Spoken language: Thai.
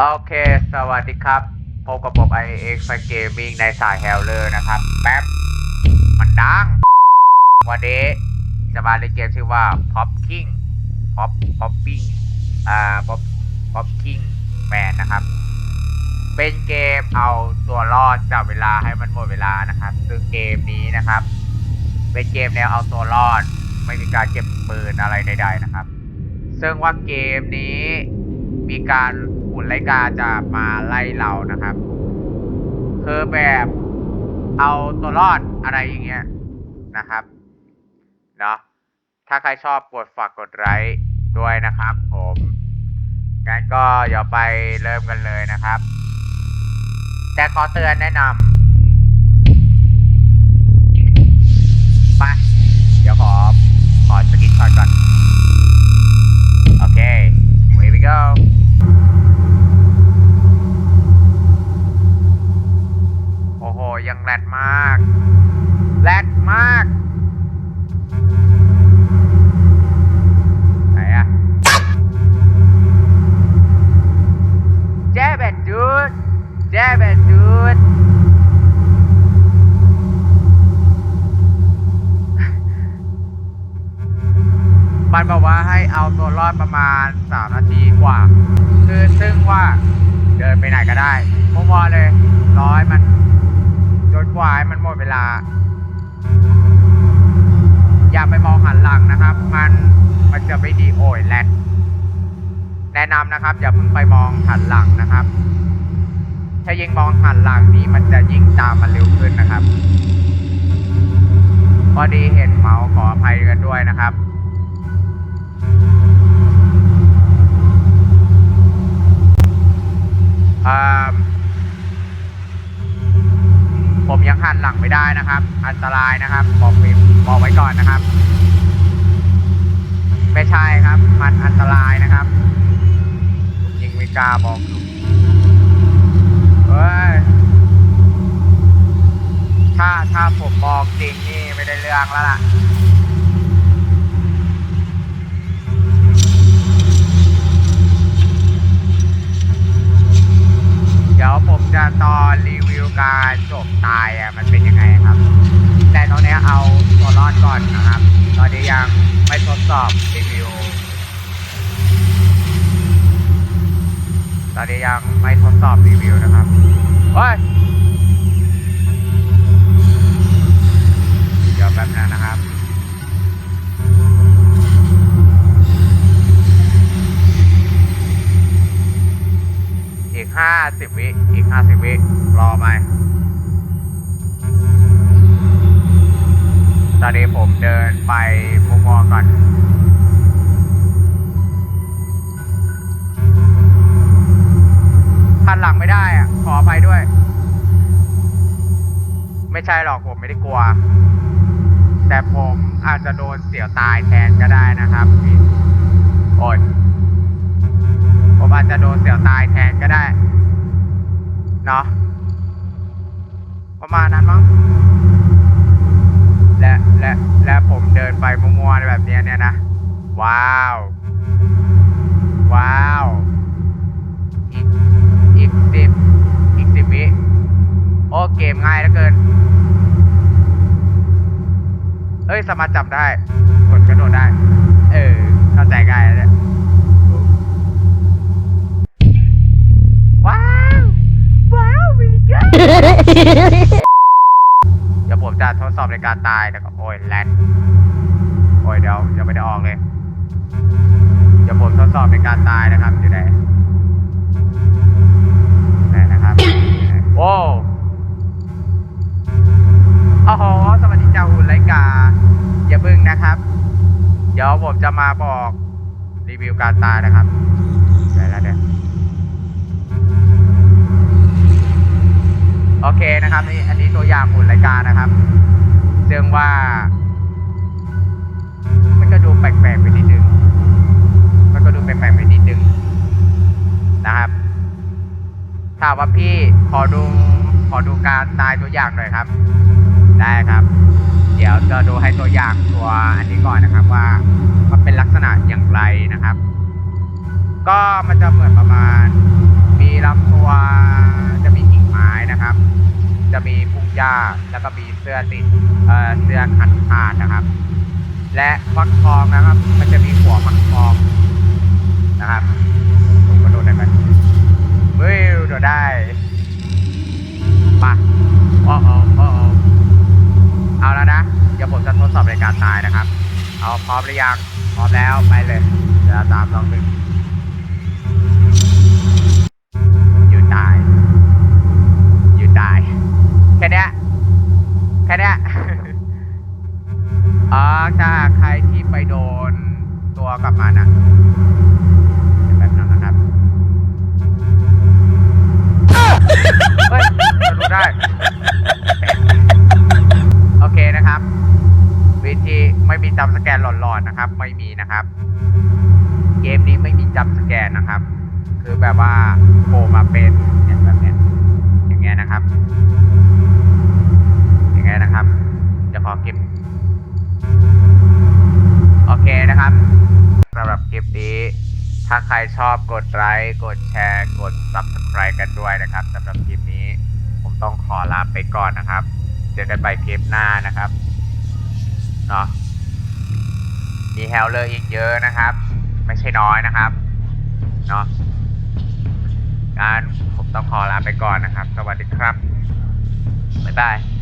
โอเค สวัสดีครับ พบกับผมไอเอ็กซ์ไฟเกมมิ่งในสายแฮลเลอร์นะครับแป๊บมันดัง วันนี้จะมาเล่นเกมชื่อว่า Pop King Pop Popping อ่า Pop Pop King Man นะครับ เป็นเกมเอาตัวรอดจับเวลาให้มันหมดเวลานะครับ ซึ่งเกมนี้นะครับ เป็นเกมแนวเอาตัวรอด ไม่มีการเก็บปืนอะไรใดๆนะครับ ซึ่งว่าเกมนี้มีการ หุ่นไลกาจะมาไล่เรานะครับคือแบบเอาตัวรอดอะไรอย่างเงี้ยนะครับเนาะถ้าใครชอบกดฝากกดไลค์ด้วยนะครับ ผมงั้นก็เดี๋ยวไปเริ่มกันเลยนะครับ แต่ขอเตือนแนะนำไป เอาตัวรอดประมาณ 3 นาทีกว่า คือซึ่งว่าเดินไปไหนก็ได้ผมวอเลยร้อยมันจนกว่ามันหมดเวลา อย่าไปมองหันหลังนะครับ มันมันจะไม่ดีโอ้ยแรดแนะนำนะครับ อย่าเพิ่งไปมองหันหลังนะครับ ถ้ายิ่งมองหันหลังนี้มันจะยิ่งตามมันเร็วขึ้นนะครับพอดีเห็นเมาส์ขออภัยกันด้วยนะครับ ผมยังหันหลังไม่ได้นะครับ อันตรายนะครับ บอกไว้บอกไว้ก่อนนะครับ ไม่ใช่ครับ มันอันตรายนะครับยิงไม่กล้าบอกเฮ้ยถ้าถ้าผมบอกจริงนี่ไม่ได้เรื่องแล้วล่ะ การจบตายอะมันเป็นยังไงครับ แต่ตอนนี้เอาตัวรอดก่อนนะครับ ตอนนี้ยังไม่ทดสอบรีวิว ตอนนี้ยังไม่ทดสอบรีวิวนะครับเฮ้ยเดี๋ยวแป๊บนึงนะครับอีกห้าสิบวิ อีกห้าสิบวิ รอไหมตอนนี้ผมเดินไปมุมมองก่อนคันหลังไม่ได้อะ ขออภัยด้วย ไม่ใช่หรอกผมไม่ได้กลัว แต่ผมอาจจะโดนเสียวตายแทนก็ได้นะครับโอ้ยผมอาจจะโดนเสียวตายแทนก็ได้ เนาะ ประมาณนั้นมั้งและและและผมเดินไปมัวๆแบบนี้เนี่ยนะ ว้าว ว้าว อีกอีกสิบอีกสิบวิโอ้เกมง่ายเหลือเกิน เอ้ยสามารถจับได้กดกระโดดได้ เออ เข้าใจง่ายแล้วเนี่ยว้าว ว้าวมีเกนเดี๋ยวผม จะทดสอบในการตายแต่ก็โอ้ยแลนด์โอ้ยเดี๋ยวยังไม่ได้ออกเลย เดี๋ยวผมทดสอบในการตายนะครับอยู่ไหนไหนนะครับโอ้โอ้โหสวัสดีเจ้าหุ่นไรกา อย่าบึ้งนะครับ เดี๋ยวผมจะมาบอกรีวิวการตายนะครับ โอเคนะครับนี่อันนี้ตัวอย่างหุ่นรายการนะครับซึ่งว่า มันก็ดูแปลกๆไปนิดนึงมันก็ดูแปลกๆไปนิดนึงนะครับถามว่าพี่ขอดูขอดูการตายตัวอย่างหน่อยครับ ได้ครับ เดี๋ยวจะดูให้ตัวอย่างตัวอันนี้ก่อนนะครับว่ามันเป็นลักษณะอย่างไรนะครับ ก็มันจะเหมือนประมาณ ลำตัวจะมีกิ่งไม้นะครับ จะมีพุ่งหญ้าแล้วก็มีเสื้อติดเอ่อเสื้อขันขาดนะครับ และฟักทองนะครับ มันจะมีหัวฟักทองนะครับผมก็โดดได้ไหมเฮ้ยโดดได้ไปะโอ้โหโอ้โหเอาแล้วนะเดี๋ยวผมจะทดสอบในการตายนะครับ เอาพร้อมหรือยังพร้อมแล้วไปเลยเดี๋ยวสามสองหนึ่ง แค่นี้แค่นี้อ๋อถ้าใครที่ไปโดนตัวกลับมานะเดี๋ยวแป๊บนึงนะครับเฮ้ยจะดูได้ โอเคนะครับวิธีไม่มีจัมป์สแกนหลอนๆนะครับ ไม่มีนะครับ เกมนี้ไม่มีจัมป์สแกนนะครับ คือแบบว่าโผล่มาเป็น ลิปนี้ ถ้าใครชอบกดไลค์กดแชร์กด subscribe กันด้วยนะครับสำหรับคลิปนี้ ผมต้องขอลาไปก่อนนะครับ เจอกันใหม่คลิปหน้านะครับเนาะมีแฮลเลอร์อีกเยอะนะครับ ไม่ใช่น้อยนะครับเนาะงานผมต้องขอลาไปก่อนนะครับ สวัสดีครับบ๊ายบาย